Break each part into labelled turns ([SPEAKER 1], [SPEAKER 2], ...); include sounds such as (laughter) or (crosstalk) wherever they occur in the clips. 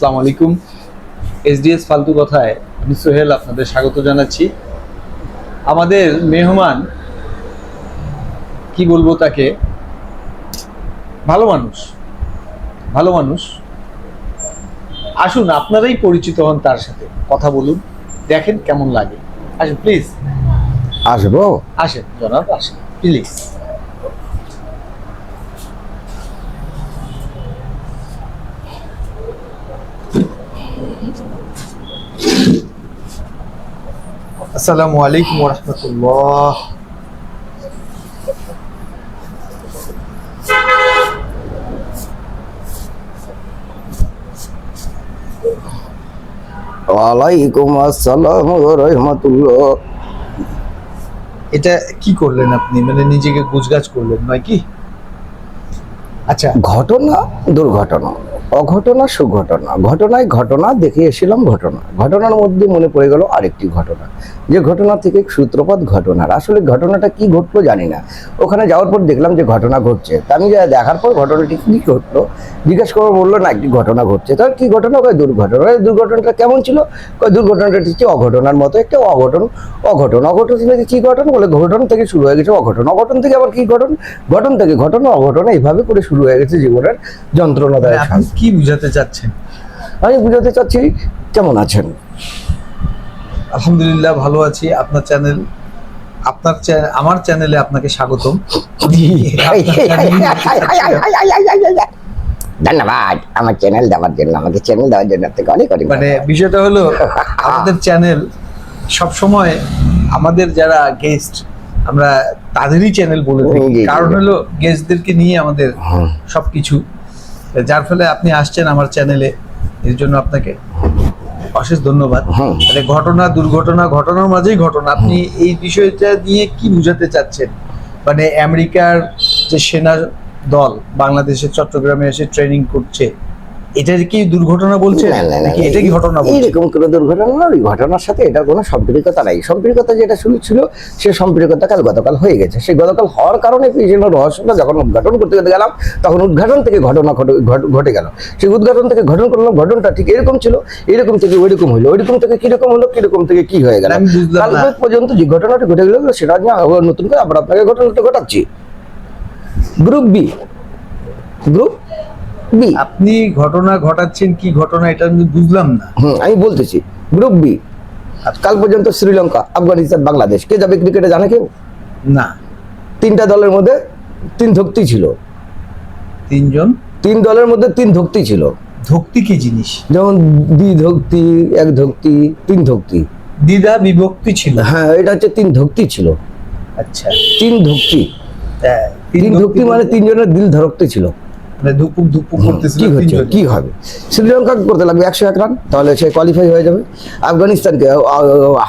[SPEAKER 1] আসসালামু আলাইকুম। এসডিএস ফালতু কথায় আমি সোহেল আপনাদের স্বাগত জানাচ্ছি। আমাদের মেহমান কি বলব তাকে? ভালো মানুষ ভালো মানুষ। আসুন আপনারাই পরিচিত হন তার সাথে। কথা বলুন দেখেন কেমন লাগে। আসুন প্লিজ
[SPEAKER 2] আসব?
[SPEAKER 1] আসেন জনাব আসেন প্লিজ আসসালামু আলাইকুম রহমতুল্লাহ।
[SPEAKER 2] ওয়ালাইকুম আসসালাম রহমতুল্লাহ।
[SPEAKER 1] এটা কি করলেন আপনি? মানে নিজেকে গুজগাছ করলেন নয় কি? আচ্ছা।
[SPEAKER 2] ঘটনা দুর্ঘটনা। অঘটনা সুঘটনা। ঘটনায় ঘটনা দেখে এসেছিলাম ঘটনা। ঘটনার মধ্যে মনে পড়ে গেল আরেকটি ঘটনা। যে ঘটনা থেকে সূত্রপাত ঘটনার। আসলে ঘটনাটা কি ঘটলো জানি না। ওখানে যাওয়ার পর দেখলাম যে ঘটনা ঘটছে। তা আমি যা দেখার পর ঘটনাটি কি ঘটলো? জিজ্ঞাসা করে বলল না একটি ঘটনা ঘটছে। তার কি ঘটনা? কয় দুর্ঘটনা। দুর্ঘটনাটা কেমন ছিল? কয় দুর্ঘটনাটা হচ্ছে অঘটনার মতো একটা অঘটন। অঘটন অঘটন থেকে কি ঘটন? বলে ঘটন থেকে শুরু হয়ে গেছে অঘটন। অঘটন থেকে আবার কি ঘটন? ঘটন থেকে ঘটনা অঘটন এইভাবে করে শুরু হয়ে গেছে জীবনের
[SPEAKER 1] মানে
[SPEAKER 2] যন্ত্রণাদায়ক
[SPEAKER 1] আপনি কি বুঝাতে চাচ্ছেন?
[SPEAKER 2] আমি বুঝাতে চাচ্ছি কেমন আছেন?
[SPEAKER 1] আলহামদুলিল্লাহ ভালো আছি। আপনার চ্যানেল আপনার আমার চ্যানেলে আপনাকে স্বাগতম।
[SPEAKER 2] ধন্যবাদ আমার চ্যানেল দেওয়ার জন্য আমাকে চ্যানেল দেওয়ার জন্য থেকে অনেক অনেক
[SPEAKER 1] মানে বিষয়টা হলো (laughs) আমাদের চ্যানেল সব সময় আমাদের যারা গেস্ট আমরা তাদেরই চ্যানেল বলে থাকি। কারণ হলো গেস্টদেরকে নিয়ে আমাদের
[SPEAKER 2] হুম।
[SPEAKER 1] সবকিছু। যার ফলে আপনি আসছেন আমার চ্যানেলে এর জন্য আপনাকে অশেষ ধন্যবাদ। মানে ঘটনা দুর্ঘটনা ঘটনার মাঝেই ঘটনা। আপনি এই বিষয়টা নিয়ে কি বুঝাতে চাচ্ছেন? মানে আমেরিকার যে সেনা দল বাংলাদেশের চট্টগ্রামে এসে ট্রেনিং করছে এটা কি দুর্ঘটনা বলছে? এটা কি ঘটনা বলছে?
[SPEAKER 2] এইরকম কোনো দুর্ঘটনা না ওই ঘটনার সাথে এটার কোনো সম্পৃক্ততা নাই। সম্পৃক্ততা যেটা শুরু ছিল সে সম্পৃক্ততা কাল গতকাল হয়ে গেছে। সেই গতকাল হওয়ার কারণে পিছনে রহস্যটা যখন উদ্ঘাটন করতে গেলাম তখন উদ্ঘাটন থেকে ঘটনা ঘটে- গেল। সেই উদ্ঘাটন থেকে ঘটন করলাম ঘটনটা ঠিক এরকম ছিল এরকম থেকে ওইরকম হলো ওইরকম থেকে কীরকম হলো কীরকম থেকে কি হয়ে গেল। কাল পর্যন্ত যে ঘটনাটা ঘটে গেল সেটা নিয়ে আবার নতুন করে আবার আপনাকে ঘটনাটা ঘটাচ্ছি। গ্রুপ বি গ্রুপ বি
[SPEAKER 1] আপনি ঘটনা ঘটাচ্ছেন কি ঘটনা এটা আমি বুঝলাম না।
[SPEAKER 2] হুম আমি বলতেছি গ্রুপ বি কাল পর্যন্ত শ্রীলঙ্কা আফগানিস্তান বাংলাদেশ কে যাবে ক্রিকেটে জানে কেউ?
[SPEAKER 1] না।
[SPEAKER 2] তিনটা দলের মধ্যে তিন ধক্তি ছিল।
[SPEAKER 1] তিনজন?
[SPEAKER 2] তিন দলের মধ্যে তিন ধক্তি ছিল।
[SPEAKER 1] ধক্তি কি জিনিস?
[SPEAKER 2] যেমন দ্বি ধক্তি এক ধক্তি তিন ধক্তি।
[SPEAKER 1] দ্বিধা বিভক্তি ছিল।
[SPEAKER 2] হ্যাঁ এটা হচ্ছে তিন ধক্তি ছিল।
[SPEAKER 1] আচ্ছা।
[SPEAKER 2] তিন ধক্তি। তিন ধক্তি মানে তিনজনের দিল ধরক্তি ছিল।
[SPEAKER 1] মানে ধুপুক ধুপুক করতেছিল
[SPEAKER 2] কি হবে? শ্রীলঙ্কা করতে লাগবে একশো এক রান তাহলে সে কোয়ালিফাই হয়ে যাবে। আফগানিস্তানকে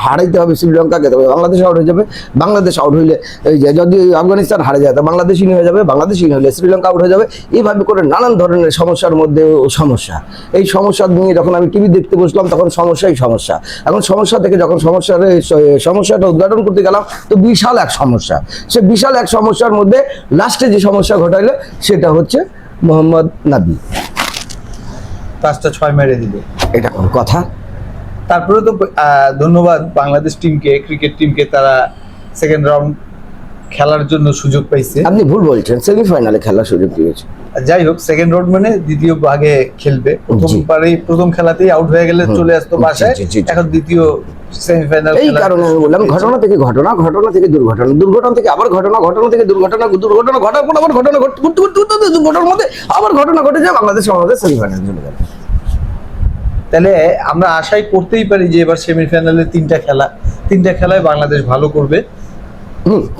[SPEAKER 2] হারাইতে হবে শ্রীলঙ্কাকে তবে বাংলাদেশ আউট হয়ে যাবে। বাংলাদেশ আউট হইলে এই যে যদি আফগানিস্তান হারে যায় তো বাংলাদেশ ইন হয়ে যাবে বাংলাদেশ ইন হলে শ্রীলঙ্কা আউট হয়ে যাবে। এইভাবে করে নানান ধরনের সমস্যার মধ্যে সমস্যা। এই সমস্যা নিয়ে যখন আমি টিভি দেখতে বসলাম তখন সমস্যাই সমস্যা। এখন সমস্যা থেকে যখন সমস্যার সমস্যাটা উদ্ঘাটন করতে গেলাম তো বিশাল এক সমস্যা। সে বিশাল এক সমস্যার মধ্যে লাস্টে যে সমস্যা ঘটাইলো সেটা হচ্ছে মোহাম্মদ নাবি।
[SPEAKER 1] পাঁচটা ছয় মেরে দিবে।
[SPEAKER 2] এটা কোন কথা?
[SPEAKER 1] তারপরে তো ধন্যবাদ বাংলাদেশ টিমকে ক্রিকেট টিমকে তারা সেকেন্ড রাউন্ড খেলার জন্য সুযোগ পাইছে।
[SPEAKER 2] আপনি ভুল বলছেন সেমিফাইনালে খেলার সুযোগ পেয়েছে।
[SPEAKER 1] যাই হোক সেকেন্ড রাউন্ড মানে দ্বিতীয় ভাগে খেলবে। প্রথমবারেই প্রথম খেলাতেই আউট হয়ে গেলে চলে আসতো বাসায়। এখন দ্বিতীয় সেমিফাইনাল
[SPEAKER 2] এই কারণে আমি বললাম ঘটনা থেকে ঘটনা ঘটনা থেকে দুর্ঘটনা দুর্ঘটনা থেকে আবার ঘটনা ঘটনা থেকে দুর্ঘটনা দুর্ঘটনা ঘটার পর আবার ঘটনা ঘটতে ঘটতে দুর্ঘটনার মধ্যে আবার ঘটনা ঘটে যায় বাংলাদেশ আমাদের সেমিফাইনাল চলে গেল
[SPEAKER 1] তাহলে আমরা আশাই করতেই পারি যে এবার সেমিফাইনালে তিনটা খেলা তিনটা খেলায় বাংলাদেশ ভালো করবে।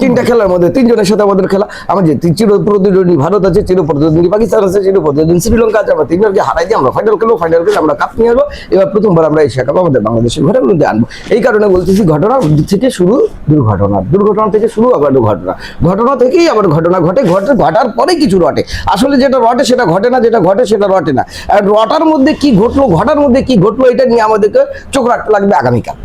[SPEAKER 2] তিনটা খেলার মধ্যে তিনজনের সাথে আমাদের খেলা। আমাদের চির প্রতিদ্বন্দ্বী ভারত আছে চির প্রতিদ্বন্দ্বী পাকিস্তান আছে চির প্রতিদ্বন্দ্বী শ্রীলঙ্কা আছে, আমরা তিনজনকে হারাই দিয়ে আমরা ফাইনাল খেলব ফাইনাল খেলে আমরা কাপ নিয়ে আসব। এবার প্রথমবার আমরা এশিয়া কাপ আমাদের বাংলাদেশের ঘরের মধ্যে আনব। এই কারণে বলতেছি, ঘটনা থেকে শুরু দুর্ঘটনা। দুর্ঘটনা থেকে শুরু আবার ঘটনা ঘটনা থেকেই আবার ঘটনা ঘটে ঘটে ঘটার পরে কিছু রটে। আসলে যেটা রটে সেটা ঘটে না, যেটা ঘটে সেটা রটে না। আর রটার মধ্যে কি ঘটলো, ঘটার মধ্যে কি ঘটলো, এটা নিয়ে আমাদেরকে চোখ রাখতে লাগবে আগামীকাল।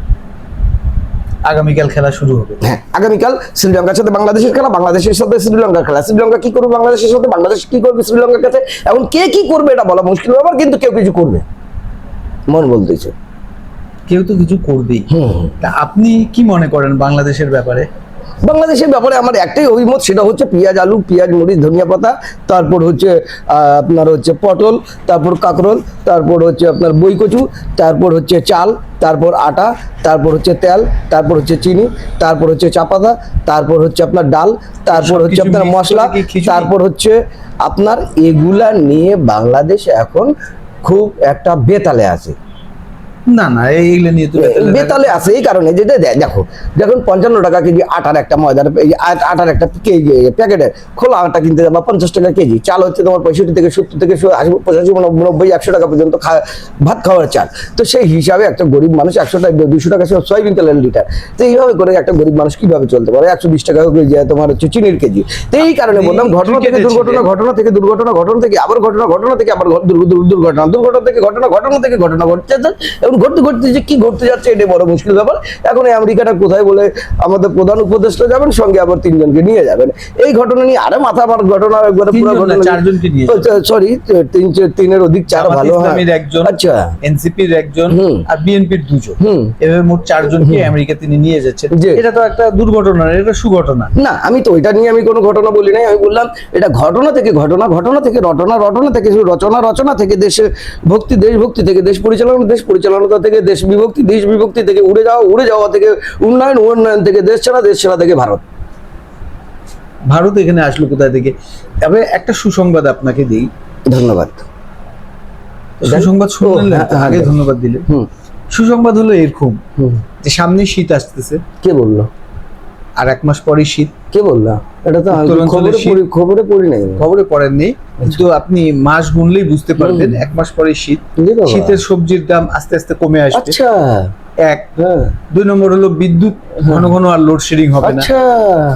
[SPEAKER 1] আগামীকাল খেলা শুরু হবে।
[SPEAKER 2] হ্যাঁ আগামীকাল শ্রীলঙ্কার সাথে বাংলাদেশের খেলা বাংলাদেশের সাথে শ্রীলঙ্কার খেলা। শ্রীলঙ্কা কি করবে বাংলাদেশের সাথে? বাংলাদেশ কি করবে শ্রীলঙ্কার কাছে? এখন কে কি করবে এটা বলা মুশকিল ব্যাপার কিন্তু কেউ কিছু করবে। মন বলতেছে।
[SPEAKER 1] কেউ তো কিছু করবেই। তা আপনি কি মনে করেন বাংলাদেশের ব্যাপারে?
[SPEAKER 2] বাংলাদেশের ব্যাপারে আমার একটাই অভিমত সেটা হচ্ছে পেঁয়াজ আলু পেঁয়াজ মরিচ ধনিয়া পাতা তারপর হচ্ছে আপনার হচ্ছে পটল তারপর কাঁকরোল তারপর হচ্ছে আপনার বইকচু তারপর হচ্ছে চাল তারপর আটা তারপর হচ্ছে তেল তারপর হচ্ছে চিনি তারপর হচ্ছে চাপাতা তারপর হচ্ছে আপনার ডাল তারপর হচ্ছে আপনার মশলা তারপর হচ্ছে আপনার এগুলা নিয়ে বাংলাদেশ এখন খুব একটা বেতালে আছে।
[SPEAKER 1] না না এইগুলো নিয়ে তো বেতালে
[SPEAKER 2] আছে এই কারণে যে দেখো দেখুন পঞ্চান্ন টাকা কেজি আটার একটা ময়দার আটার একটা কেজি প্যাকেটের খোলা আটা কিনতে যাবা পঞ্চাশ টাকা কেজি। চাল হচ্ছে তোমার পঁয়ষট্টি থেকে সত্তর থেকে আশি পঁচাশি নব্বই একশো টাকা পর্যন্ত ভাত খাওয়ার চাল। তো সেই হিসাবে একটা গরিব মানুষ একশো টাকা দুশো টাকা সে সয়াবিন তেলের লিটার। তো এইভাবে করে একটা গরিব মানুষ কীভাবে চলতে পারে? একশো বিশ টাকা কেজি তোমার হচ্ছে চিনির কেজি। তো এই কারণে বললাম ঘটনা থেকে দুর্ঘটনা ঘটনা থেকে দুর্ঘটনা ঘটনা থেকে আবার ঘটনা ঘটনা থেকে আবার ঘ- দুর্ঘ- দুর্ঘ- দুর্ঘটনা দুর্ঘটনা থেকে ঘটনা ঘটনা থেকে ঘটনা ঘটছে এবং ঘটতে ঘটতে যে কি ঘটতে যাচ্ছে এটা বড় মুশকিল ব্যাপার। এখন এই আমেরিকাটা কোথায় বলে আমাদের প্রধান উপদেষ্টা যাবেন সঙ্গে আবার তিনজনকে নিয়ে যাবেন। এই ঘটনা নিয়ে আরে মাথা আমার ঘটনা একবারে পুরো ঘটনা সরি তিন তিনের অধিক চার ভালো
[SPEAKER 1] একজন
[SPEAKER 2] আচ্ছা।
[SPEAKER 1] এনসিপির একজন আর বিএনপির দুজন।
[SPEAKER 2] হুম।
[SPEAKER 1] এভাবে মোট চারজনকে আমেরিকা তিনি নিয়ে যাচ্ছেন। এটা তো একটা দুর্ঘটনা এটা সুঘটনা।
[SPEAKER 2] না আমি তো এটা নিয়ে আমি কোনো ঘটনা বলি নাই আমি বললাম এটা ঘটনা থেকে ঘটনা ঘটনা থেকে রটনা রটনা থেকে রচনা রচনা থেকে দেশে ভক্তি দেশ ভক্তি থেকে দেশ পরিচালনা দেশ পরিচালনা থেকে দেশ বিভক্তি দেশ বিভক্তি থেকে উড়ে যাওয়া উড়ে যাওয়া থেকে উন্নয়ন উন্নয়ন থেকে দেশ ছাড়া দেশ ছাড়া থেকে ভারত।
[SPEAKER 1] ভারত এখানে আসলো কোথায় থেকে? তবে একটা সুসংবাদ আপনাকে দিই।
[SPEAKER 2] ধন্যবাদ।
[SPEAKER 1] সুসংবাদ শুনলেন
[SPEAKER 2] হ্যাঁ, হ্যাঁ,
[SPEAKER 1] আগে
[SPEAKER 2] হ্যাঁ।
[SPEAKER 1] ধন্যবাদ
[SPEAKER 2] হুম।
[SPEAKER 1] সুসংবাদ হলো এরকম যে সামনে শীত আসতেছে।
[SPEAKER 2] কে বলল?
[SPEAKER 1] আর এক মাস পরে শীত।
[SPEAKER 2] কে বলল? এটা তো খবরে খবরে পড়ি নাই।
[SPEAKER 1] খবরে পড়েননি। কিন্তু আপনি মাস গুনলেই বুঝতে পারবেন এক মাস পরে শীত। শীতের সবজির দাম আস্তে আস্তে কমে আসবে।
[SPEAKER 2] আচ্ছা।
[SPEAKER 1] এক।
[SPEAKER 2] হ্যাঁ।
[SPEAKER 1] দুই নম্বর হলো বিদ্যুৎ ঘন ঘন আর লোডশেডিং হবে না।
[SPEAKER 2] আচ্ছা।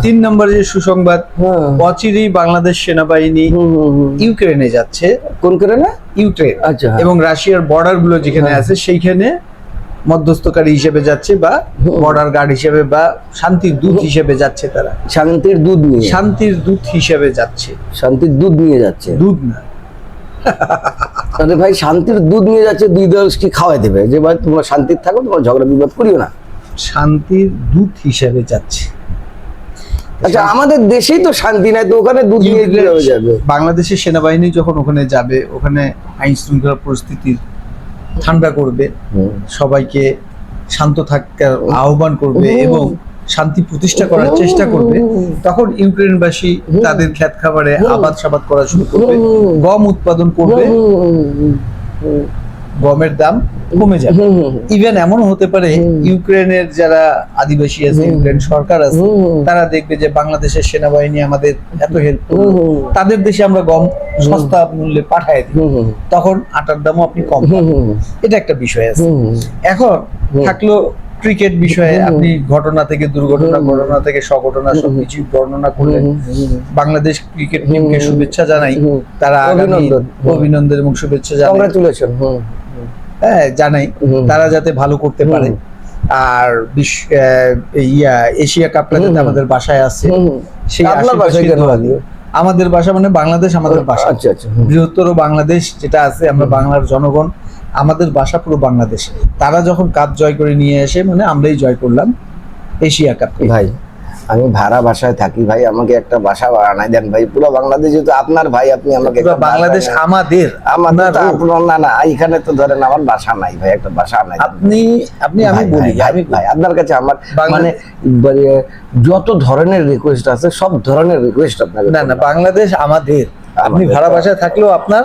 [SPEAKER 1] তিন নম্বর যে সুসংবাদ
[SPEAKER 2] হ্যাঁ।
[SPEAKER 1] অচিরেই বাংলাদেশ সেনাবাহিনী। ইউক্রেনে যাচ্ছে।
[SPEAKER 2] কোন করে
[SPEAKER 1] ইউক্রেন।
[SPEAKER 2] আচ্ছা।
[SPEAKER 1] এবং রাশিয়ার বর্ডারগুলো যেখানে
[SPEAKER 2] হ্যাঁ।
[SPEAKER 1] আছে সেইখানে মধ্যস্থকারী হিসেবে যাচ্ছে বা বর্ডার গার্ড হিসেবে বা শান্তির দূত হিসেবে যাচ্ছে তারা।
[SPEAKER 2] শান্তির দুধ নিয়ে।
[SPEAKER 1] শান্তির দূত হিসেবে যাচ্ছে।
[SPEAKER 2] শান্তির দুধ নিয়ে যাচ্ছে।
[SPEAKER 1] দুধ না।
[SPEAKER 2] তাহলে ভাই শান্তির দুধ নিয়ে যাচ্ছে দুই দল কি খাওয়াই দেবে? যে ভাই তোমরা শান্তির থাকো তোমার ঝগড়া বিবাদ করিও না।
[SPEAKER 1] শান্তির দূত হিসেবে যাচ্ছে।
[SPEAKER 2] আচ্ছা আমাদের দেশেই তো শান্তি নাই তো ওখানে দুধ নিয়ে যাবে?
[SPEAKER 1] বাংলাদেশের সেনাবাহিনী যখন ওখানে যাবে ওখানে আইন শৃঙ্খলা পরিস্থিতি ঠান্ডা করবে সবাইকে শান্ত থাকার আহ্বান করবে এবং শান্তি প্রতিষ্ঠা করার চেষ্টা করবে তখন ইউক্রেনবাসী তাদের খ্যাত খাবারে আবাদ সাবাদ করা শুরু করবে গম উৎপাদন করবে। গমের দাম কমে যাবে। ইভেন এমন হতে পারে। ইউক্রেনের যারা আদিবাসী আছে। ইউক্রেন সরকার আছে তারা দেখবে যে বাংলাদেশের সেনাবাহিনী আমাদের এত হেল্প তাদের দেশে আমরা গম সস্তা মূল্যে পাঠায় দিই। তখন আটার দামও আপনি কম এটা একটা বিষয় আছে। এখন। থাকল ক্রিকেট বিষয়ে আপনি ঘটনা থেকে দুর্ঘটনা ঘটনা থেকে সঘটনা। সবকিছু বর্ণনা করলেন। বাংলাদেশ ক্রিকেট টিমকে শুভেচ্ছা জানাই। তারা
[SPEAKER 2] অভিনন্দন।
[SPEAKER 1] অভিনন্দন এবং শুভেচ্ছা জানাই।
[SPEAKER 2] কংগ্রাচুলেশন
[SPEAKER 1] হ্যাঁ জানাই। তারা যাতে ভালো করতে পারে। আর ইয়া এশিয়া কাপটা যাতে আমাদের বাসায় আছে সেই। আমাদের বাসা মানে বাংলাদেশ আমাদের বাসা।
[SPEAKER 2] আচ্ছা আচ্ছা।
[SPEAKER 1] বৃহত্তর বাংলাদেশ যেটা আছে আমরা বাংলার জনগণ। আমাদের বাসা পুরো বাংলাদেশ। তারা যখন কাপ জয় করে নিয়ে আসে মানে আমরাই জয় করলাম এশিয়া কাপ
[SPEAKER 2] ভাই আমি ভাড়া বাসায় থাকি ভাই আমাকে একটা বাসা বানাই দেন ভাই পুরো বাংলাদেশে তো আপনার ভাই আপনি আমাকে
[SPEAKER 1] বাংলাদেশ আমাদের
[SPEAKER 2] আমাদের আপনার না না এখানে তো ধরেন আমার বাসা নাই ভাই একটা বাসা নাই।
[SPEAKER 1] আপনি আপনি আমি বলি আমি
[SPEAKER 2] ভাই আপনার কাছে আমার মানে মানে যত ধরনের রিকোয়েস্ট আছে সব ধরনের রিকোয়েস্ট আপনাকে
[SPEAKER 1] না না বাংলাদেশ আমাদের। আপনি ভাড়া বাসায় থাকলেও আপনার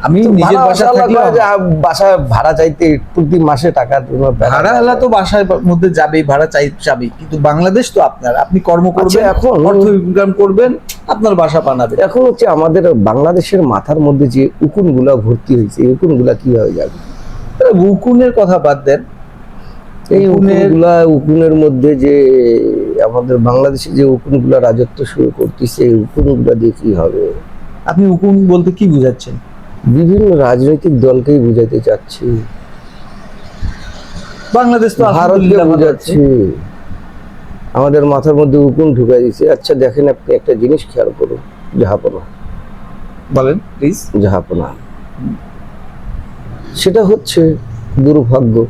[SPEAKER 1] আমি নিজের বাসা
[SPEAKER 2] আ, বাসায় ভাড়া চাইতে প্রতি মাসে টাকা
[SPEAKER 1] ভাড়া। এলা তো বাসার মধ্যে যাবেই ভাড়া চাই যাবেই। কিন্তু বাংলাদেশ তো আপনার আপনি কর্ম করবেন
[SPEAKER 2] আচ্ছা, এখন-
[SPEAKER 1] অর্থ ইনকাম করবেন আপনার বাসা বানাবে
[SPEAKER 2] এখন হচ্ছে আমাদের বাংলাদেশের মাথার মধ্যে যে উকুনগুলা ভর্তি হয়েছে এই উকুনগুলা কীভাবে যাবে?
[SPEAKER 1] উকুনের কথা বাদ দেন।
[SPEAKER 2] এই উকুনগুলা উকুনের মধ্যে যে আমাদের বাংলাদেশে যে উকুনগুলা রাজত্ব শুরু করতেছে এই উকুনগুলা দিয়ে কি হবে?
[SPEAKER 1] আপনি উকুন বলতে কি বুঝাচ্ছেন?
[SPEAKER 2] বিভিন্ন রাজনৈতিক দলকেই বুঝাতে চাচ্ছি।
[SPEAKER 1] বাংলাদেশ তো
[SPEAKER 2] ভারতকে বুঝাচ্ছি। আমাদের মাথার মধ্যে উকুন ঢুকাই দিছে। আচ্ছা দেখেন আপনি একটা জিনিস খেয়াল করুন জাহাপনা।
[SPEAKER 1] বলেন প্লিজ
[SPEAKER 2] জাহাপনা। সেটা হচ্ছে দুর্ভাগ্য।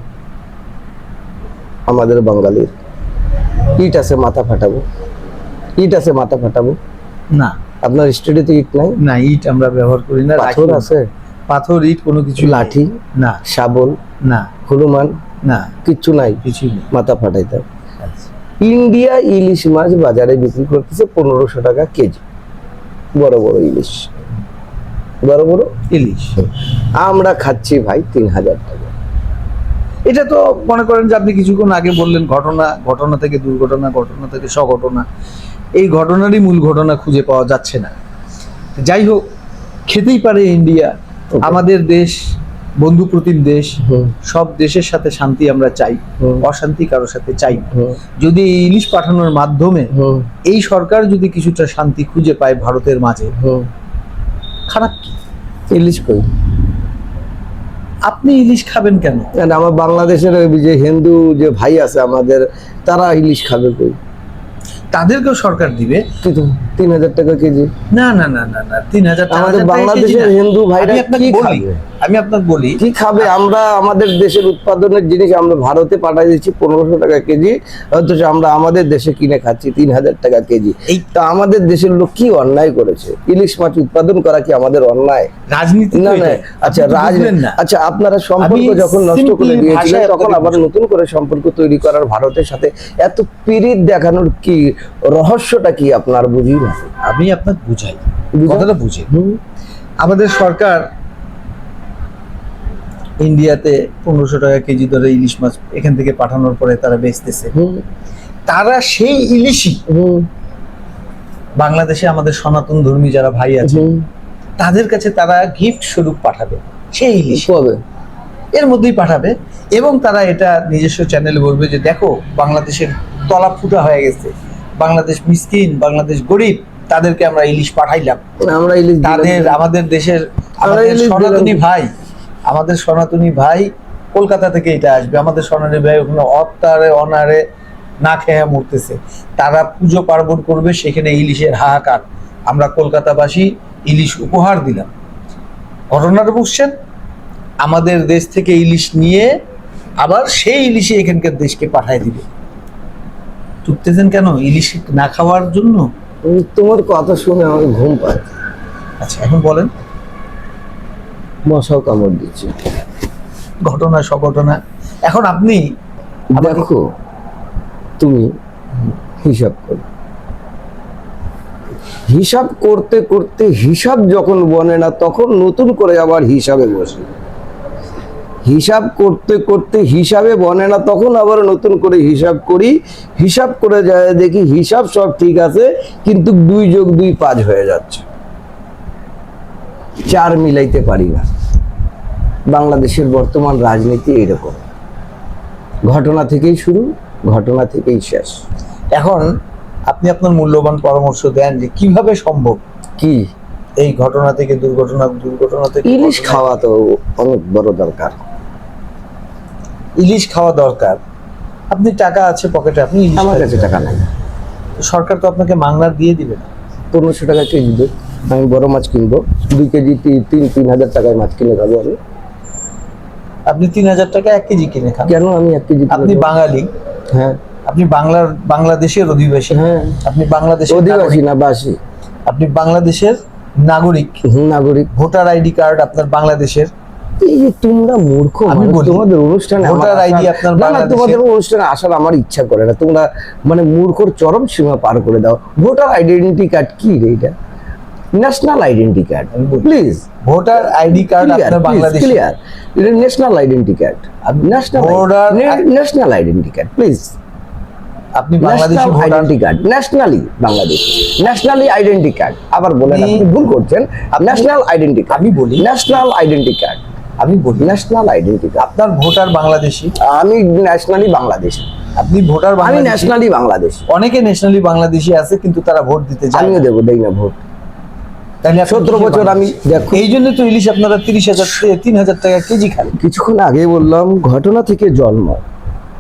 [SPEAKER 2] আমাদের বাঙালির। ইট আছে মাথা ফাটাবো। ইট আছে মাথা ফাটাবো।
[SPEAKER 1] না।
[SPEAKER 2] আপনার স্টেডিতে ইট নাই
[SPEAKER 1] না ইট আমরা ব্যবহার করি না
[SPEAKER 2] পাথর আছে?
[SPEAKER 1] পাথর ইট কোনো কিছু
[SPEAKER 2] লাঠি?
[SPEAKER 1] না।
[SPEAKER 2] শাবল?
[SPEAKER 1] না।
[SPEAKER 2] হনুমান?
[SPEAKER 1] না।
[SPEAKER 2] কিচ্ছু নাই?
[SPEAKER 1] নেই।
[SPEAKER 2] মাথা ফাটাইতে।
[SPEAKER 1] আচ্ছা।
[SPEAKER 2] ইন্ডিয়া ইলিশ মাছ বাজারে বিক্রি করতেছে পনেরোশো টাকা কেজি। বড় বড় ইলিশ। বড় বড়?
[SPEAKER 1] ইলিশ।
[SPEAKER 2] আমরা খাচ্ছি ভাই তিন হাজার টাকা।
[SPEAKER 1] এটা তো মনে করেন যে আপনি কিছুক্ষণ আগে বললেন ঘটনা ঘটনা থেকে দুর্ঘটনা ঘটনা থেকে স্বঘটনা। এই ঘটনারই মূল ঘটনা খুঁজে পাওয়া যাচ্ছে না। যাই হোক খেতেই পারে ইন্ডিয়া আমাদের দেশ বন্ধু প্রতিম দেশ সব দেশের সাথে শান্তি আমরা চাই অশান্তি কারোর সাথে চাই। যদি এই ইলিশ পাঠানোর মাধ্যমে এই সরকার যদি কিছুটা শান্তি খুঁজে পায় ভারতের মাঝে। খারাপ কি?
[SPEAKER 2] ইলিশ কই?
[SPEAKER 1] আপনি ইলিশ খাবেন কেন?
[SPEAKER 2] আর আমার বাংলাদেশের ওই যে হিন্দু যে ভাই আছে আমাদের তারা ইলিশ খাবে কই?
[SPEAKER 1] তাদেরকেও সরকার দিবে।
[SPEAKER 2] তিন হাজার টাকা কেজি?
[SPEAKER 1] না না না না না তিন হাজার
[SPEAKER 2] আমাদের
[SPEAKER 1] টাকা
[SPEAKER 2] বাংলাদেশের হিন্দু ভাইরা
[SPEAKER 1] আমি আপনাকে
[SPEAKER 2] কি
[SPEAKER 1] বলি
[SPEAKER 2] খাবে?
[SPEAKER 1] আমি আপনাকে বলি
[SPEAKER 2] কি খাবে? আমরা আমাদের দেশের উৎপাদনের জিনিস আমরা ভারতে পাঠাই দিচ্ছি পনেরোশো টাকা কেজি অথচ আমরা আমাদের দেশে কিনে খাচ্ছি তিন হাজার টাকা কেজি।
[SPEAKER 1] এই
[SPEAKER 2] তা আমাদের দেশের লোক কি অন্যায় করেছে? ইলিশ মাছ উৎপাদন করা কি আমাদের অন্যায়?
[SPEAKER 1] রাজনীতি
[SPEAKER 2] না না আচ্ছা
[SPEAKER 1] আপনি তো
[SPEAKER 2] রাজ
[SPEAKER 1] বুঝলেন না।
[SPEAKER 2] আচ্ছা আপনারা সম্পর্ক যখন নষ্ট করে দিয়েছিলেন তখন আবার নতুন করে সম্পর্ক তৈরি করার ভারতের সাথে এত পিরিত দেখানোর কি রহস্যটা কি আপনার বুঝি না?
[SPEAKER 1] আমি আপনাকে বুঝাই। কথাটা বুঝে। আমাদের সরকার ইন্ডিয়াতে পনেরোশো টাকা কেজি দরে ইলিশ মাছ এখান থেকে পাঠানোর পরে তারা বেচতেছে। তারা সেই ইলিশই বাংলাদেশে আমাদের সনাতন ধর্মী যারা ভাই আছে তাদের কাছে তারা গিফট স্বরূপ পাঠাবে সেই ইলিশ।
[SPEAKER 2] কবে
[SPEAKER 1] এর মধ্যেই পাঠাবে এবং তারা এটা নিজস্ব চ্যানেলে বলবে যে দেখো বাংলাদেশের তলা ফুটা হয়ে গেছে। বাংলাদেশ মিসকিন বাংলাদেশ গরিব তাদেরকে আমরা ইলিশ পাঠাইলাম।
[SPEAKER 2] আমরা ইলিশ
[SPEAKER 1] তাদের আমাদের দেশের আমাদের সনাতনী ভাই আমাদের সনাতনী ভাই কলকাতা থেকে এটা আসবে। আমাদের সনাতনী ভাই ওখানে অত্যারে অনারে না খেয়ে মরতেছে। তারা পুজো পার্বণ করবে সেখানে ইলিশের হাহাকার। আমরা কলকাতাবাসী ইলিশ উপহার দিলাম। ঘটনাটা বুঝছেন? আমাদের দেশ থেকে ইলিশ নিয়ে আবার সেই ইলিশে এখানকার দেশকে পাঠায় দিবে। চুপতেছেন কেন? ইলিশ না খাওয়ার জন্য?
[SPEAKER 2] তোমার কথা শুনে আমার ঘুম পায়।
[SPEAKER 1] আচ্ছা এখন বলেন।
[SPEAKER 2] মশাও কামড় দিচ্ছে।
[SPEAKER 1] ঘটনা সঘটনা। এখন আপনি
[SPEAKER 2] দেখো তুমি হিসাব করো। হিসাব করতে করতে হিসাব যখন বনে না তখন নতুন করে আবার হিসাবে বসে হিসাব করতে করতে হিসাবে বনে না তখন আবার নতুন করে হিসাব করি। হিসাব করে যায় দেখি হিসাব সব ঠিক আছে কিন্তু দুই যোগ দুই পাঁচ হয়ে যাচ্ছে। চার মিলাইতে পারি না। বাংলাদেশের বর্তমান রাজনীতি এরকম ঘটনা থেকেই শুরু ঘটনা থেকেই শেষ।
[SPEAKER 1] এখন আপনি আপনার মূল্যবান পরামর্শ দেন যে কীভাবে সম্ভব
[SPEAKER 2] কি?
[SPEAKER 1] এই ঘটনা থেকে দুর্ঘটনা দুর্ঘটনা থেকে
[SPEAKER 2] ইলিশ খাওয়া তো অনেক বড় দরকার।
[SPEAKER 1] ইলিশ খাওয়া দরকার। আপনি টাকা আছে পকেটে আপনি ইলিশ
[SPEAKER 2] আমার কাছে টাকা নাই।
[SPEAKER 1] সরকার তো আপনাকে মাংনার দিয়ে দিবে।
[SPEAKER 2] পনেরোশো টাকা কেজি দেবে আমি বড় মাছ কিনবো। দুই কেজি তিন তিন হাজার টাকায় মাছ কিনে খাব আমি।
[SPEAKER 1] আপনি তিন হাজার টাকা এক কেজি কিনে খান।
[SPEAKER 2] কেন আমি এক কেজি
[SPEAKER 1] আপনি বাঙালি।
[SPEAKER 2] হ্যাঁ।
[SPEAKER 1] আপনি বাংলার বাংলাদেশের অধিবাসী।
[SPEAKER 2] হ্যাঁ।
[SPEAKER 1] আপনি বাংলাদেশের
[SPEAKER 2] অধিবাসী। না বাসী।
[SPEAKER 1] আপনি বাংলাদেশের নাগরিক।
[SPEAKER 2] নাগরিক।
[SPEAKER 1] ভোটার আইডি কার্ড আপনার বাংলাদেশের।
[SPEAKER 2] এই যে তোমরা মূর্খ তোমাদের অনুষ্ঠানে
[SPEAKER 1] ভোটার আপনার
[SPEAKER 2] তোমাদের অনুষ্ঠানে আসার আমার ইচ্ছা করে না। তোমরা মানে মূর্খর চরম সীমা পার করে দাও। ভোটার আইডেন্টি কার্ড কি রে এটা? National identity card please
[SPEAKER 1] voter ID card আপনার বাংলাদেশে
[SPEAKER 2] ক্লিয়ার এটা national identity card national
[SPEAKER 1] Voter-
[SPEAKER 2] national identity card please
[SPEAKER 1] আপনি Bangladeshi
[SPEAKER 2] identity card nationally Bangladesh nationally identity card আবার বলেন
[SPEAKER 1] আপনি
[SPEAKER 2] ভুল করছেন। ন্যাশনাল আইডেন্টি কার্ড
[SPEAKER 1] আমি বলি।
[SPEAKER 2] ন্যাশনাল আইডেন্টি কার্ড
[SPEAKER 1] আমি
[SPEAKER 2] ন্যাশনাল আইডেন্টি
[SPEAKER 1] আপনার ভোটার বাংলাদেশি?
[SPEAKER 2] আমি ন্যাশনালি বাংলাদেশি।
[SPEAKER 1] আপনি ভোটার
[SPEAKER 2] আমি ন্যাশনালি বাংলাদেশ।
[SPEAKER 1] অনেকে ন্যাশনালি বাংলাদেশি আছে কিন্তু তারা ভোট দিতে
[SPEAKER 2] আমিও। দেবো দেই না ভোট।
[SPEAKER 1] তাহলে
[SPEAKER 2] সতেরো বছর আমি? দেখো।
[SPEAKER 1] এই জন্য তো ইলিশ আপনারা তিরিশ হাজার তিন হাজার টাকা কেজি খান।
[SPEAKER 2] কিছুক্ষণ আগে বললাম ঘটনা থেকে জন্ম।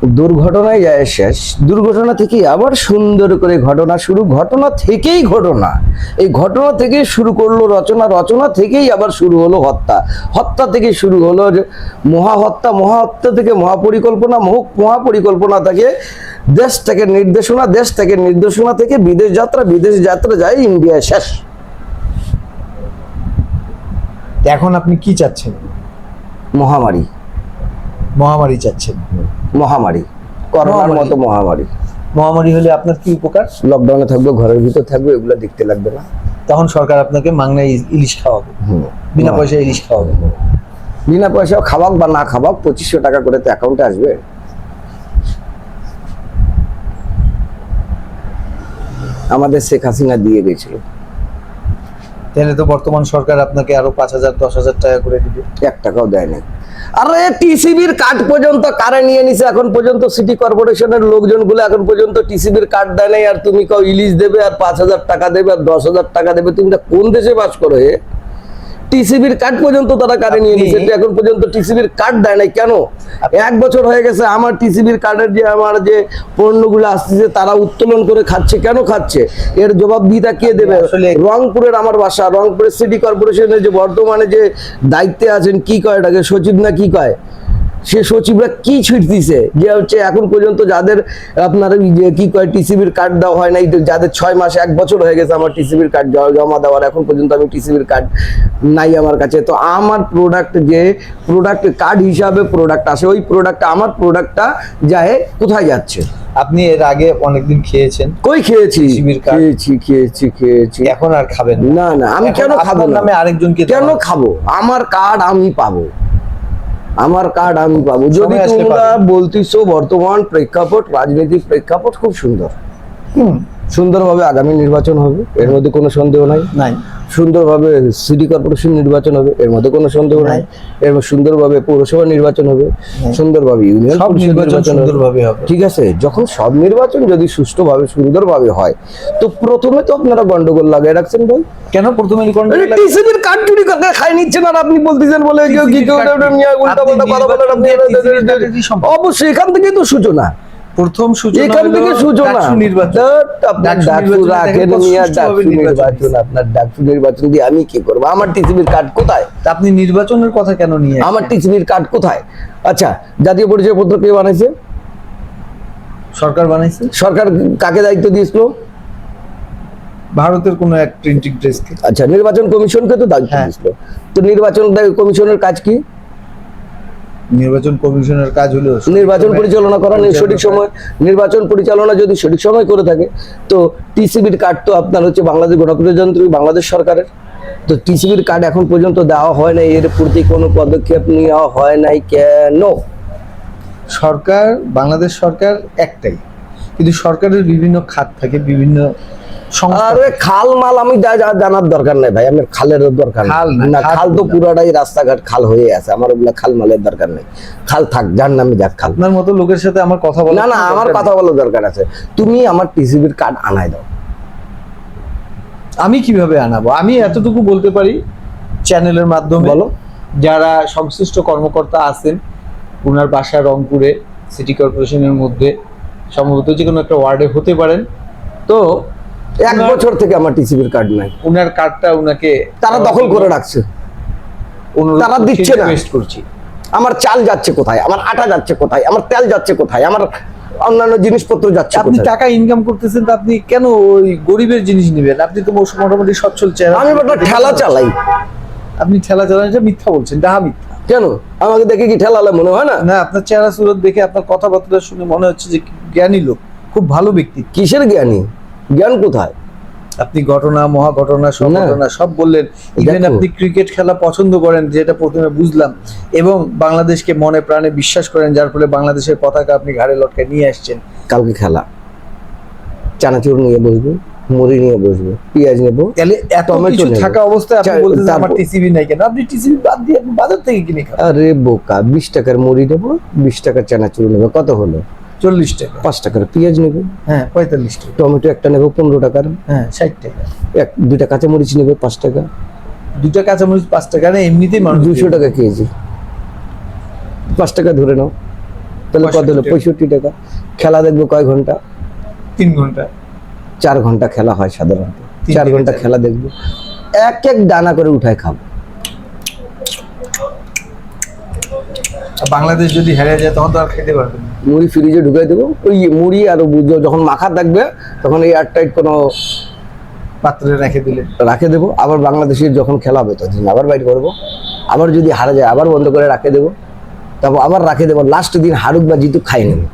[SPEAKER 2] দুর্ঘটনায় যায় শেষ। দুর্ঘটনা থেকে আবার সুন্দর করে ঘটনা শুরু। ঘটনা থেকেই ঘটনা। এই ঘটনা থেকে শুরু করল রচনা। রচনা থেকেই আবার শুরু হলো হত্যা। হত্যা থেকে শুরু হলো যে মহাহত্যা। মহাহত্যা থেকে মহাপরিকল্পনা মহ- মহাপরিকল্পনা থেকে দেশ থেকে নির্দেশনা দেশ থেকে নির্দেশনা থেকে বিদেশ যাত্রা। বিদেশ যাত্রা যায় ইন্ডিয়ায় শেষ।
[SPEAKER 1] এখন আপনি কি চাচ্ছেন?
[SPEAKER 2] মহামারী।
[SPEAKER 1] মহামারী চাচ্ছেন।
[SPEAKER 2] মহামারী করোনার মতো মহামারী।
[SPEAKER 1] মহামারী হলে আপনার কি উপকার?
[SPEAKER 2] লকডাউনে থাকবে ঘরের ভিতর থাকবে এগুলো দেখতে লাগবে না।
[SPEAKER 1] তখন সরকার আপনাকে মাংনা ইলিশ খাওয়াবে। বিনা পয়সায় ইলিশ খাওয়াবে।
[SPEAKER 2] বিনা পয়সাও খাওয়াক বা না খাওয়াক পঁচিশশো টাকা করে তো অ্যাকাউন্টে আসবে। আমাদের শেখ হাসিনা দিয়ে গেছিল।
[SPEAKER 1] তাহলে তো বর্তমান সরকার আপনাকে আরও পাঁচ হাজার দশ হাজার টাকা করে দিবে।
[SPEAKER 2] এক টাকাও দেয়নি আরে টিসিবির কার্ড পর্যন্ত কারে নিয়ে নিছে? এখন পর্যন্ত সিটি কর্পোরেশনের লোকজনগুলো এখন পর্যন্ত টিসিবির কার্ড দেয় নাই। আর তুমি কাউ ইলিশ দেবে, আর পাঁচ হাজার টাকা দেবে, আর দশ হাজার টাকা দেবে। তুমি কোন দেশে বাস করো হে টিসিবির কার্ড পর্যন্ত তারা কাটে নিয়ে নিয়েছে এখন পর্যন্ত টিসিবির কার্ড দেয় নাই। কেন? এক বছর হয়ে গেছে আমার টিসিবির কার্ডের যে আমার যে পণ্যগুলো আসতেছে তারা উত্তোলন করে খাচ্ছে। কেন খাচ্ছে? এর জবাবদিহিতা কে দেবে? রংপুরের আমার বাসা রংপুরের সিটি কর্পোরেশনের যে বর্তমানে যে দায়িত্বে আছেন কি কয় এটাকে? সচিব না কি কয়? সে সচিবরা কি ছিট দিছে? যে হচ্ছে এখন পর্যন্ত যাদের আপনার কি কয় টিসিবির কার্ড দেওয়া হয় নাই যাদের ছয় মাস এক বছর হয়ে গেছে আমার টিসিবির কার্ড জমা দেওয়ার এখন পর্যন্ত আমি টিসিবির কার্ড নাই আমার কাছে। তো আমার প্রোডাক্ট যে প্রোডাক্ট কার্ড হিসাবে প্রোডাক্ট আসে ওই প্রোডাক্ট আমার প্রোডাক্টটা যায় কোথায় যাচ্ছে?
[SPEAKER 1] আপনি এর আগে অনেকদিন খেয়েছেন।
[SPEAKER 2] কই খেয়েছি? খেয়েছি খেয়েছি খেয়েছি।
[SPEAKER 1] এখন আর খাবেন না।
[SPEAKER 2] না আমি কেন খাব
[SPEAKER 1] নামে আরেকজনকে
[SPEAKER 2] কেন খাব? আমার কার্ড আমি পাবো। আমার কার্ড আমি পাবো। যদি তোমরা বলতিছো বর্তমান প্রেক্ষাপট রাজনৈতিক প্রেক্ষাপট খুব সুন্দর।
[SPEAKER 1] হুম,
[SPEAKER 2] সুন্দরভাবে আগামী নির্বাচন হবে এর মধ্যে কোনো সন্দেহ নাই
[SPEAKER 1] নাই
[SPEAKER 2] সুন্দরভাবে সিটি কর্পোরেশন নির্বাচন হবে এর মধ্যে কোনো সন্দেহ নাই এর সুন্দরভাবে পৌরসভা নির্বাচন হবে সুন্দরভাবে ইউনিয়ন
[SPEAKER 1] সব নির্বাচন। সুন্দরভাবে হবে
[SPEAKER 2] ঠিক আছে যখন সব নির্বাচন যদি সুষ্ঠুভাবে সুন্দরভাবে হয় তো প্রথমে তো আপনারা গন্ডগোল লাগিয়ে রাখছেন ভাই
[SPEAKER 1] কেন প্রথমে?
[SPEAKER 2] টিসিবির কার্ড চুরি করে খাই নিচ্ছেন আর আপনি বলতেছেন বলে কি উল্টা পাল্টা কথা বলেন আপনি? অবশ্যই এখান থেকেই তো সূচনা
[SPEAKER 1] প্রথম সূচনা
[SPEAKER 2] থেকে সূচনা।
[SPEAKER 1] নির্বাচন।
[SPEAKER 2] আপনার
[SPEAKER 1] ডাকসু
[SPEAKER 2] দিয়ে আমি কি করব? আমার টিসিবির কার্ড কোথায়?
[SPEAKER 1] আপনি নির্বাচনের কথা কেন নিয়ে
[SPEAKER 2] আমার টিসিবির কার্ড কোথায়? আচ্ছা জাতীয় পরিচয় পত্র কে বানাইছে?
[SPEAKER 1] সরকার বানাইছে?
[SPEAKER 2] সরকার কাকে দায়িত্ব দিয়েছিল?
[SPEAKER 1] ভারতের কোনো এক প্রিন্টিং ড্রেসকে
[SPEAKER 2] আচ্ছা নির্বাচন কমিশনকে তো দায়িত্ব
[SPEAKER 1] হ্যাঁ।
[SPEAKER 2] দিয়েছিল। তো নির্বাচন কমিশনের কাজ কি?
[SPEAKER 1] নির্বাচন কমিশনের কাজ হলো
[SPEAKER 2] নির্বাচন পরিচালনা করা নেই সঠিক সময়। নির্বাচন পরিচালনা যদি সঠিক সময় করে থাকে তো টিসিবির কার্ড তো আপনার হচ্ছে বাংলাদেশ গণপ্রজাতন্ত্রী বাংলাদেশ সরকারের। তো টিসিবির কার্ড এখন পর্যন্ত দেওয়া হয় নাই এর প্রতি কোনো পদক্ষেপ নেওয়া হয় নাই কেন?
[SPEAKER 1] সরকার বাংলাদেশ সরকার একটাই। কিন্তু সরকারের বিভিন্ন খাত থাকে বিভিন্ন
[SPEAKER 2] আরে খাল মাল আমি জানার দরকার নাই ভাই আমার খালের দরকার
[SPEAKER 1] না, খাল
[SPEAKER 2] তো। পুরাটাই রাস্তাঘাট খাল হয়ে আছে আমার ওগুলা খাল মালের দরকার নেই। খাল থাক যার নামে যাক খাল।
[SPEAKER 1] আপনার মতো লোকের সাথে আমার কথা বলা
[SPEAKER 2] না না আমার কথা বলার দরকার আছে। তুমি আমার টিসিবির কার্ড আনাই দাও।
[SPEAKER 1] আমি কীভাবে আনাবো? আমি এতটুকু বলতে পারি চ্যানেলের মাধ্যমে।
[SPEAKER 2] বলো।
[SPEAKER 1] যারা সংশ্লিষ্ট কর্মকর্তা আছেন ওনার বাসা রংপুরে সিটি কর্পোরেশনের মধ্যে সম্ভবত যে কোনো একটা ওয়ার্ডে হতে পারেন। তো
[SPEAKER 2] এক বছর থেকে আমার টিসিবির কার্ড নাই।
[SPEAKER 1] ওনার কার্ডটা ওনাকে
[SPEAKER 2] তারা দখল করে রাখছে। তারা দিচ্ছে না।
[SPEAKER 1] করছি।
[SPEAKER 2] আমার চাল যাচ্ছে কোথায়? আমার আটা যাচ্ছে কোথায়? আমার তেল যাচ্ছে কোথায়? আমার অন্যান্য জিনিসপত্র যাচ্ছে
[SPEAKER 1] আপনি টাকা ইনকাম করতেছেন তো আপনি কেন ওই গরিবের জিনিস নেবেন? আপনি তো মোটামুটি সচ্ছল চেহারা।
[SPEAKER 2] আমি একটা ঠেলা চালাই।
[SPEAKER 1] আপনি ঠেলা চালান এটা মিথ্যা বলছেন ডাহা মিথ্যা।
[SPEAKER 2] কেন? আমাকে দেখে কি ঠেলালে মনে হয় না?
[SPEAKER 1] না আপনার চেহারা সুরত দেখে আপনার কথাবার্তা শুনে মনে হচ্ছে যে জ্ঞানী লোক খুব ভালো ব্যক্তি।
[SPEAKER 2] কিসের জ্ঞানী? জ্ঞান কোথায়?
[SPEAKER 1] আপনি ঘটনা মহা ঘটনা সব ঘটনা সব বললেন ইভেন আপনি ক্রিকেট খেলা পছন্দ করেন যেটা প্রথমে বুঝলাম। এবং বাংলাদেশকে মনে প্রাণে বিশ্বাস করেন যার ফলে বাংলাদেশের পতাকা আপনি ঘাড়ে লটকে নিয়ে আসছেন।
[SPEAKER 2] কালকে খেলা। চানাচুর নিয়ে বসবো মুড়ি নিয়ে বসবো পেঁয়াজ নেব
[SPEAKER 1] তাহলে এত কিছু থাকা অবস্থায় আপনি বলতেছেন আমার টিসিবি নাই কেন? আপনি টিসিবি বাদ দিয়ে আপনি বাজার থেকে কিনে খান
[SPEAKER 2] আরে বোকা বিশ টাকার মুড়ি নেব বিশ টাকার চানাচুর নেব কত হলো?
[SPEAKER 1] চল্লিশ টাকা।
[SPEAKER 2] পাঁচ টাকার পেঁয়াজ নেব।
[SPEAKER 1] হ্যাঁ পঁয়তাল্লিশ টাকা।
[SPEAKER 2] টমেটো একটা নেব পনেরো টাকার।
[SPEAKER 1] হ্যাঁ ষাট টাকা।
[SPEAKER 2] এক দুইটা কাঁচামরিচ নেবে পাঁচ টাকা।
[SPEAKER 1] দুটা কাঁচামরিচ পাঁচ টাকা না এমনিতেই মানুষ
[SPEAKER 2] দুশো টাকা কেজি। পাঁচ টাকা ধরে নাও। তাহলে কত হলো? পঁয়ষট্টি টাকা। খেলা দেখব কয় ঘণ্টা?
[SPEAKER 1] তিন ঘণ্টা।
[SPEAKER 2] চার ঘণ্টা খেলা হয় সাধারণত। চার
[SPEAKER 1] ঘণ্টা।
[SPEAKER 2] খেলা দেখব। এক এক দানা করে উঠায় খাব।
[SPEAKER 1] আর বাংলাদেশ যদি হেরে যায় তখন তো আর খেতে পারবে না।
[SPEAKER 2] মুড়ি ফ্রিজে ঢুকাই দেবো। ওই মুড়ি আর যখন মাখা থাকবে, তখন এই এয়ারটাইট কোনো
[SPEAKER 1] পাত্রে রেখে দিলে।
[SPEAKER 2] রাখে দেবো। আবার বাংলাদেশের যখন খেলা হবে তখন আবার বাইট করব। আবার যদি হারা যায়, আবার বন্ধ করে রাখে দেবো। তারপর আবার রাখে দেবো। লাস্ট দিন হারুক বা জিতুক, খাই নেবে।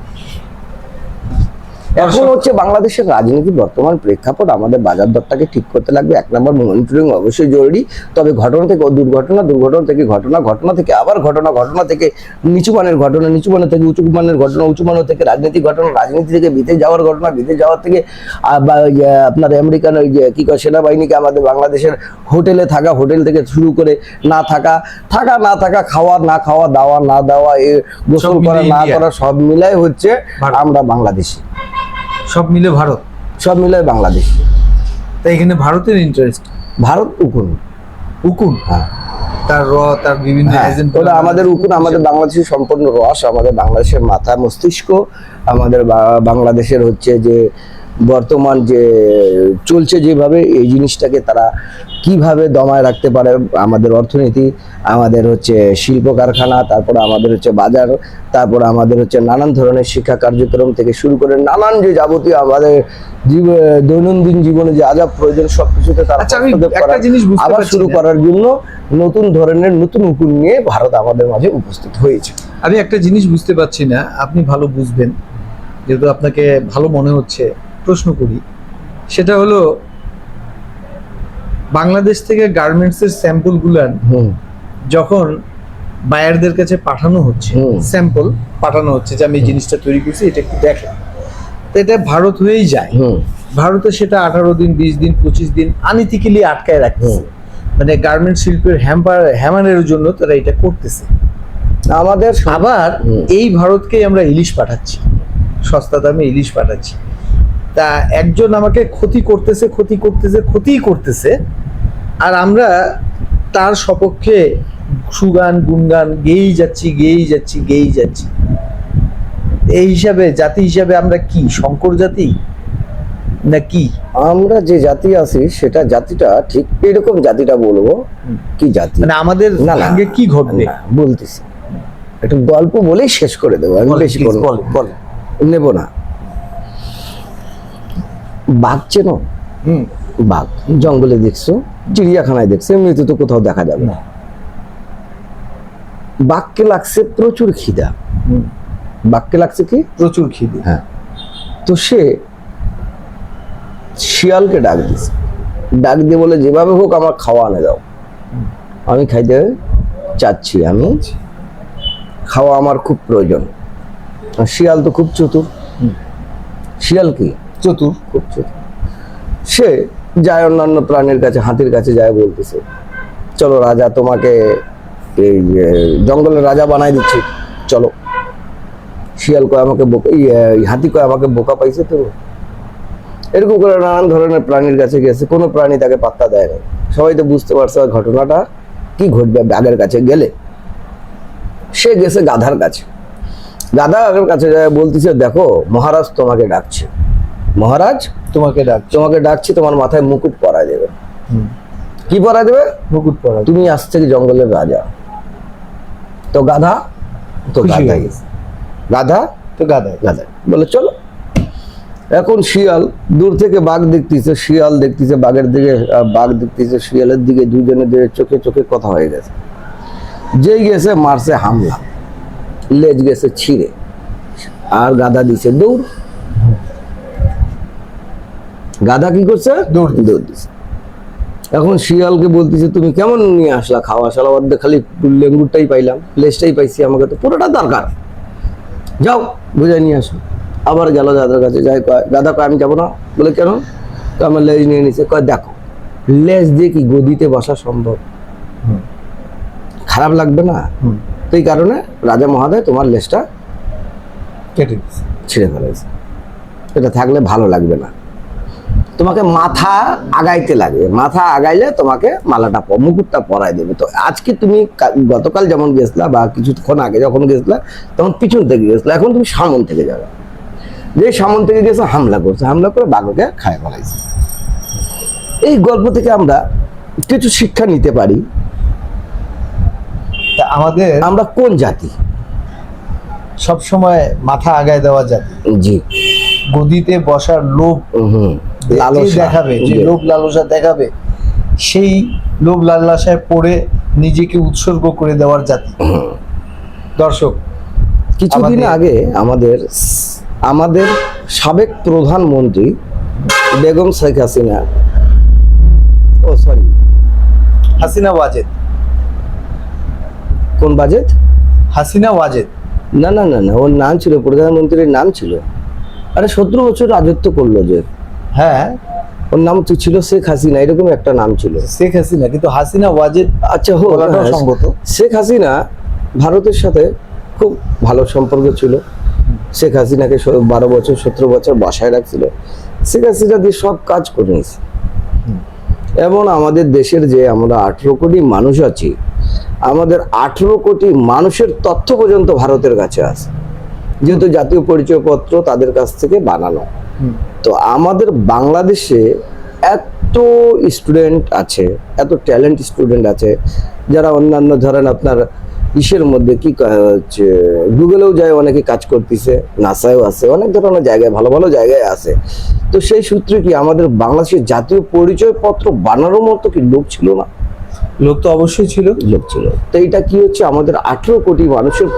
[SPEAKER 2] এখন হচ্ছে বাংলাদেশের রাজনীতি বর্তমান প্রেক্ষাপট আমাদের বাজার দরটাকে ঠিক করতে লাগবে। এক নম্বর মনিটরিং অবশ্যই জরুরি। তবে ঘটনা থেকে দুর্ঘটনা দুর্ঘটনা থেকে ঘটনা ঘটনা থেকে আবার ঘটনা ঘটনা থেকে নিচু মানের ঘটনা নিচু মানের থেকে উঁচু মানের ঘটনা উঁচু মানের থেকে রাজনীতি ঘটনা রাজনীতি থেকে বিদেশ যাওয়ার ঘটনা বিদেশ যাওয়ার থেকে ইয়ে, আপনার আমেরিকান ওই যে কি কয় সেনাবাহিনীকে আমাদের বাংলাদেশের হোটেলে থাকা হোটেল থেকে শুরু করে না থাকা থাকা না থাকা খাওয়া না খাওয়া দাওয়া না দেওয়া এ গোসল করা না করা সব মিলাই হচ্ছে। আমরা বাংলাদেশি।
[SPEAKER 1] সব মিলে ভারত?
[SPEAKER 2] সব মিলে বাংলাদেশ।
[SPEAKER 1] তাই এখানে ভারতের ইন্টারেস্ট
[SPEAKER 2] ভারত উকুন।
[SPEAKER 1] উকুন?
[SPEAKER 2] হ্যাঁ।
[SPEAKER 1] তার র তার বিভিন্ন
[SPEAKER 2] হ্যাঁ, ওটা আমাদের উকুন আমাদের বাংলাদেশের সম্পূর্ণ রস আমাদের বাংলাদেশের মাথা মস্তিষ্ক আমাদের বাংলাদেশের হচ্ছে যে বর্তমান যে চলছে যেভাবে এই জিনিসটাকে তারা কীভাবে দমায় রাখতে পারে আমাদের অর্থনীতি আমাদের হচ্ছে শিল্প কারখানা তারপর আমাদের হচ্ছে বাজার তারপর আমাদের হচ্ছে নানান ধরনের শিক্ষা কার্যক্রম থেকে শুরু করে নানান যে যাবতীয় আমাদের দৈনন্দিন জীবনে যে আজাব প্রয়োজন সব কিছুতে তারা
[SPEAKER 1] আচ্ছা,
[SPEAKER 2] আবার শুরু করার জন্য নতুন ধরনের নতুন উকুন নিয়ে ভারত আমাদের মাঝে উপস্থিত হয়েছে।
[SPEAKER 1] আমি একটা জিনিস বুঝতে পারছি না আপনি ভালো বুঝবেন যেহেতু আপনাকে ভালো মনে হচ্ছে। প্রশ্ন করি। সেটা হলো বাংলাদেশ থেকে গার্মেন্টস এর স্যাম্পল গুলান যখন বায়ারদের কাছে পাঠানো হচ্ছে স্যাম্পল পাঠানো হচ্ছে যে আমি এই জিনিসটা তৈরি করছি এটা একটু দেখেন। তো এটা ভারত হয়েই যায়। ভারতে সেটা আঠারো দিন বিশ দিন পঁচিশ দিন আনিতিক্যালি আটকায় রাখতেছে মানে গার্মেন্ট শিল্পের হ্যাম্পার হ্যামানের জন্য তারা এটা করতেছে।
[SPEAKER 2] আমাদের
[SPEAKER 1] আবার এই ভারতকেই আমরা ইলিশ পাঠাচ্ছি। সস্তা দামে ইলিশ পাঠাচ্ছি। তা একজন আমাকে ক্ষতি করতেছে ক্ষতি করতেছে ক্ষতিই করতেছে। আর আমরা তার সপক্ষে সুগান গুনগান গেয়েই যাচ্ছি গেয়েই যাচ্ছি গেয়েই যাচ্ছি। এই হিসাবে জাতি হিসাবে আমরা কি? শঙ্কর জাতি? না কি?
[SPEAKER 2] আমরা যে জাতি আছি সেটা জাতিটা ঠিক এরকম জাতিটা বলব কি জাতি?
[SPEAKER 1] মানে আমাদের সঙ্গে কি ঘটবে?
[SPEAKER 2] বলতেছি। একটু গল্প বলেই শেষ করে দেবো আমি বেশি করব
[SPEAKER 1] বল, বল।
[SPEAKER 2] নেব না। বাঘ চেনো?
[SPEAKER 1] হুম।
[SPEAKER 2] বাঘ। জঙ্গলে দেখছ চিড়িয়াখানায় দেখছ এমনিতে তো কোথাও দেখা যাবে না। বাঘকে লাগছে প্রচুর খিদা।
[SPEAKER 1] হুম,
[SPEAKER 2] বাঘকে লাগছে কি?
[SPEAKER 1] প্রচুর খিদে।
[SPEAKER 2] হ্যাঁ। তো সে শিয়ালকে ডাক দিছে ডাক দিয়ে বলে যেভাবে হোক আমার খাওয়া আনে দাও। আমি খাইতে চাচ্ছি আমি খাওয়া আমার খুব প্রয়োজন। আর শিয়াল তো খুব চতুর। শিয়াল কি?
[SPEAKER 1] চতুর।
[SPEAKER 2] খুব চতুর। সে যায় অন্যান্য প্রাণীর কাছে, হাতির কাছে যায় বলতেছে, চলো রাজা, তোমাকে এই জঙ্গলের রাজা বানাই দিচ্ছি, চলো। শিয়াল কয়, আমাকে বোকা হাতি কয়, আমাকে বোকা পাইছে তো? এরকম করে নানান ধরনের প্রাণীর কাছে গেছে কোনো প্রাণী তাকে পাত্তা দেয় না সবাই তো বুঝতে পারছে ঘটনাটা কি ঘটবে বাঘের কাছে গেলে। সে গেছে গাধার কাছে। গাধা বাঘের কাছে বলতেছে, দেখো, মহারাজ তোমাকে ডাকছে। মহারাজ
[SPEAKER 1] তোমাকে ডাক
[SPEAKER 2] তোমাকে ডাকছি তোমার মাথায় মুকুট পরায় দেবে। কি পরায় দেবে?
[SPEAKER 1] মুকুট পরা
[SPEAKER 2] তুমি আজ থেকে জঙ্গলের রাজা। তো গাধা? তো গাধাই। গাধা?
[SPEAKER 1] তো গাদায়
[SPEAKER 2] গাধা বলে চলো। এখন শিয়াল দূর থেকে বাঘ দেখতেছে শিয়াল দেখতেছে বাঘের দিকে বাঘ দেখতেছে শিয়ালের দিকে দুজনের দিকে চোখে চোখে কথা হয়ে গেছে। যেই গেছে মারছে হামলা। লেজ গেছে ছিঁড়ে। আর গাধা দিছে দৌড়। গাধা কি করছে?
[SPEAKER 1] দৌড় দিছে।
[SPEAKER 2] এখন শিয়ালকে বলতেছে তুমি কেমন নিয়ে আসলা? খাওয়া শালা অর্ধেক খালি লেঙ্গুরটাই পাইলাম লেজটাই পাইছি আমাকে তো পুরোটা দরকার। যাও বুঝে নিয়ে আসো। আবার গেল দাদার কাছে যাই কয় দাদা কয় আমি যাব না? বলে কেন? তো আমার লেজ নিয়ে নিছে কয় দেখো লেজ দিয়ে কি গদিতে বসা সম্ভব? খারাপ লাগবে না? তো এই কারণে রাজা মহাদয় তোমার লেজটা
[SPEAKER 1] কেটে।
[SPEAKER 2] ছিঁড়ে ফেলেছে। এটা থাকলে ভালো লাগবে না। তোমাকে মাথা আগাইতে লাগে। মাথা আগাইলে তোমাকে মালাটা মুকুটটা পরাই দেবে। তো আজকে তুমি গতকাল যেমন গেছলা বা কিছুক্ষণ আগে যখন গেছলা তখন পিছন থেকে গেছলা। এখন তুমি সামন থেকে যাবে। যে সামন থেকে গেছে হামলা করছে। হামলা করে বাঘকে খায় ফেলাইছে। এই গল্প থেকে আমরা কিছু শিক্ষা নিতে পারি।
[SPEAKER 1] তা আমাদের
[SPEAKER 2] আমরা কোন জাতি?
[SPEAKER 1] সব সময় মাথা আগায় দেওয়া জাতি।
[SPEAKER 2] জি।
[SPEAKER 1] গদিতে বসার লোভ।
[SPEAKER 2] লালসা
[SPEAKER 1] দেখাবে যে। লোভ লালসা দেখাবে সেই লোভ লালসায় পড়ে নিজেকে উৎসর্গ করে দেওয়ার জাতি। দর্শক
[SPEAKER 2] কিছুদিন আগে আমাদের আমাদের সাবেক প্রধানমন্ত্রী বেগম শেখ হাসিনা ও সরি
[SPEAKER 1] হাসিনা ওয়াজেদ।
[SPEAKER 2] কোন বাজেট
[SPEAKER 1] হাসিনা ওয়াজেদ।
[SPEAKER 2] না না না না ওর নাম ছিল প্রধানমন্ত্রীর নাম ছিল। আরে সতেরো বছর রাজত্ব করল যে।
[SPEAKER 1] হ্যাঁ
[SPEAKER 2] ওর নাম তো ছিল শেখ হাসিনা এরকম একটা নাম ছিল।
[SPEAKER 1] শেখ হাসিনা কিন্তু হাসিনা ওয়াজেদ
[SPEAKER 2] আচ্ছা হোক হ্যাঁ,
[SPEAKER 1] সঙ্গত।
[SPEAKER 2] শেখ হাসিনা ভারতের সাথে খুব ভালো সম্পর্ক ছিল। শেখ হাসিনাকে বারো বছর সতেরো বছর বাসায় রাখছিল। শেখ হাসিনা দিয়ে সব কাজ করে নিয়েছে। এবং আমাদের দেশের যে আমরা আঠেরো কোটি মানুষ আছি আমাদের আঠেরো কোটি মানুষের তথ্য পর্যন্ত ভারতের কাছে আছে। যেহেতু জাতীয় পরিচয়পত্র তাদের কাছ থেকে বানানো। তো আমাদের বাংলাদেশে এত স্টুডেন্ট আছে এত ট্যালেন্ট স্টুডেন্ট আছে যারা অন্যান্য ধরেন আপনার ইসের মধ্যে কি হচ্ছে গুগলেও যায় অনেকে কাজ করতেছে নাসায়ও আছে অনেক ধরনের জায়গায় ভালো ভালো জায়গায় আছে। তো সেই সূত্রে কি আমাদের বাংলাদেশের জাতীয় পরিচয়পত্র বানানোর মতো কি লোক ছিল না?
[SPEAKER 1] লোক তো অবশ্যই ছিল।
[SPEAKER 2] লোক ছিল। তো এটা কি হচ্ছে আমাদের আঠেরো কোটি মানুষের